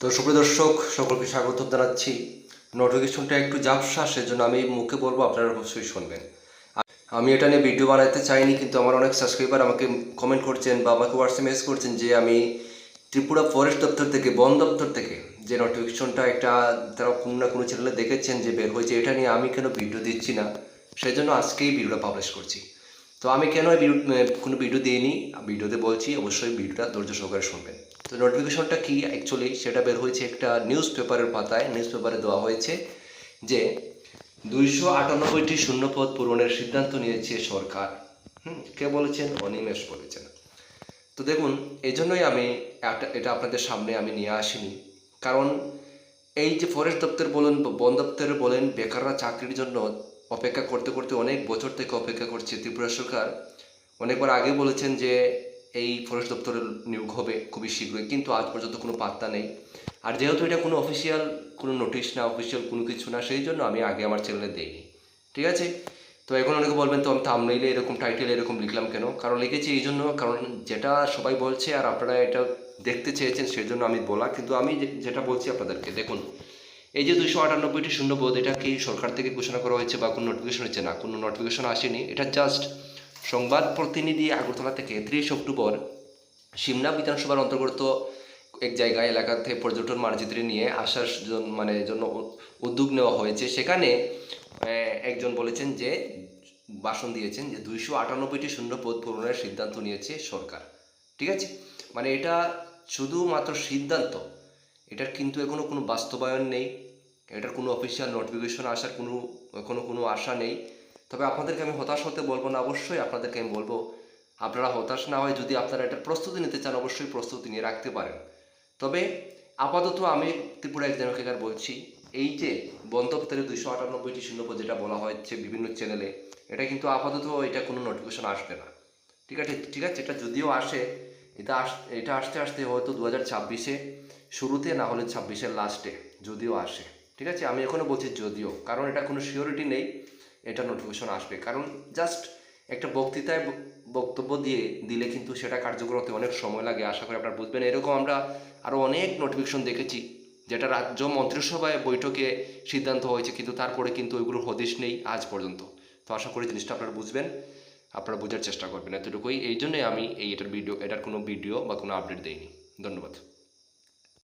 তো সুপ্রিয় দর্শক, সকলকে স্বাগত জানাচ্ছি। নোটিফিকেশনটা একটু ঝাপসা, সেজন্য আমি মুখে বলব, আপনারা অবশ্যই শুনবেন। আমি এটা নিয়ে ভিডিও বানাতে চাইনি, কিন্তু আমার অনেক সাবস্ক্রাইবার আমাকে কমেন্ট করছেন বা আমাকে হোয়াটসঅ্যাপ মেসেজ করছেন যে আমি ত্রিপুরা ফরেস্ট দপ্তর থেকে, বন দপ্তর থেকে যে নোটিফিকেশনটা একটা তারা কোনো না কোনো চ্যানেলে দেখেছেন যে বের হয়েছে, এটা নিয়ে আমি কেন ভিডিও দিচ্ছি না? সেই জন্য আজকেই ভিডিওটা পাবলিশ করছি। তো আমি কেন কোনো ভিডিও দিইনি? ভিডিওতে বলছি, অবশ্যই ভিডিওটা ধৈর্য সহকারে শুনবেন। তো নোটিফিকেশনটা কি অ্যাকচুয়ালি সেটা বের হয়েছে একটা নিউজ পেপারের পাতায় নিউজ পেপারে দেওয়া হয়েছে যে দুইশো আটানব্বইটি শূন্যপদ পূরণের সিদ্ধান্ত নিয়েছে সরকার। হুম, কে বলেছেন? অনিমেষ বলেছেন। তো দেখুন, এই জন্যই আমি এটা আপনাদের সামনে আমি নিয়ে আসিনি। কারণ এই যে ফরেস্ট দপ্তর বলুন বন দপ্তরে বলেন, বেকাররা চাকরির জন্য অপেক্ষা করতে করতে অনেক বছর থেকে অপেক্ষা করছে ত্রিপুরা সরকার। অনেকবার আগে বলেছেন যে এই ফরেস্ট দপ্তরের নিয়োগ হবে খুবই শীঘ্রই, কিন্তু আজ পর্যন্ত কোনো পাত্তা নেই। আর যেহেতু এটা কোনো অফিসিয়াল কোনো নোটিশ না অফিসিয়াল কোনো কিছু না, সেই জন্য আমি আগে আমার চ্যানেলে দেইনি। ঠিক আছে? তো এখন অনেকে বলবেন, তো আমি থামনেইলে এরকম টাইটেল এরকম লিখলাম কেন? কারণ লিখেছি এই জন্য, কারণ যেটা সবাই বলছে আর আপনারা এটা দেখতে চেয়েছেন, সেই জন্য আমি বলা, কিন্তু আমি যেটা বলছি আপনাদেরকে, দেখুন। এই যে দুশো আটানব্বইটি শূন্যবোধ এটা কি সরকার থেকে ঘোষণা করা হয়েছে বা কোনো নোটিফিকেশন হচ্ছে না, কোনো নোটিফিকেশন আসেনি। এটা জাস্ট সংবাদ প্রতিনিধি আগরতলা থেকে ত্রিশ অক্টোবর সিমনা বিধানসভার অন্তর্গত এক জায়গায় এলাকা থেকে পর্যটন মানচিত্রে নিয়ে আসার মানে জন্য উদ্যোগ নেওয়া হয়েছে। সেখানে একজন বলেছেন যে, ভাষণ দিয়েছেন যে দুইশো আটানব্বইটি শূন্য পদ পূরণের সিদ্ধান্ত নিয়েছে সরকার। ঠিক আছে? মানে এটা শুধুমাত্র সিদ্ধান্ত, এটার কিন্তু এখনও কোনো বাস্তবায়ন নেই, এটার কোনো অফিসিয়াল নোটিফিকেশন আসার কোনো এখনও কোনো আশা নেই। তবে আপনাদেরকে আমি হতাশ হতে বলব না, অবশ্যই আপনাদেরকে আমি বলব, আপনারা হতাশ না হয় যদি আপনারা এটা প্রস্তুতি নিতে চান, অবশ্যই প্রস্তুতি নিয়ে রাখতে পারেন। তবে আপাতত আমি ত্রিপুরা এক্সাম বলছি, এই যে বন দপ্তরে দুইশো আটানব্বইটি শূন্যপদ যেটা বলা হচ্ছে বিভিন্ন চ্যানেলে এটা কিন্তু আপাতত এটা কোনো নোটিফিকেশন আসবে না। ঠিক আছে? ঠিক আছে? এটা যদিও আসে, এটা আস, এটা আসতে আসতে হয়তো দু হাজার ছাব্বিশে শুরুতে, না হলে ছাব্বিশের লাস্টে যদিও আসে। ঠিক আছে? আমি এখনও বলছি যদিও, কারণ এটা কোনো সিওরিটি নেই। এটা নোটিফিকেশন আসবে। কারণ জাস্ট একটা বক্তৃতায় বক্তব্য দিয়ে দিলে কিন্তু সেটা কার্যকর হতে অনেক সময় লাগে, আশা করি আপনারা বুঝবেন। এরকম আমরা আরও অনেক নোটিফিকেশন দেখেছি, যেটা রাজ্য মন্ত্রিসভায় বৈঠকে সিদ্ধান্ত হয়েছে, কিন্তু তারপরে কিন্তু ওইগুলোর হদিশ নেই আজ পর্যন্ত। তো আশা করি জিনিসটা আপনারা বুঝবেন, আপনারা বোঝার চেষ্টা করবেন। এতটুকুই, এই জন্যই আমি এই এটার ভিডিও এটার কোনো ভিডিও বা কোনো আপডেট দেইনি। ধন্যবাদ।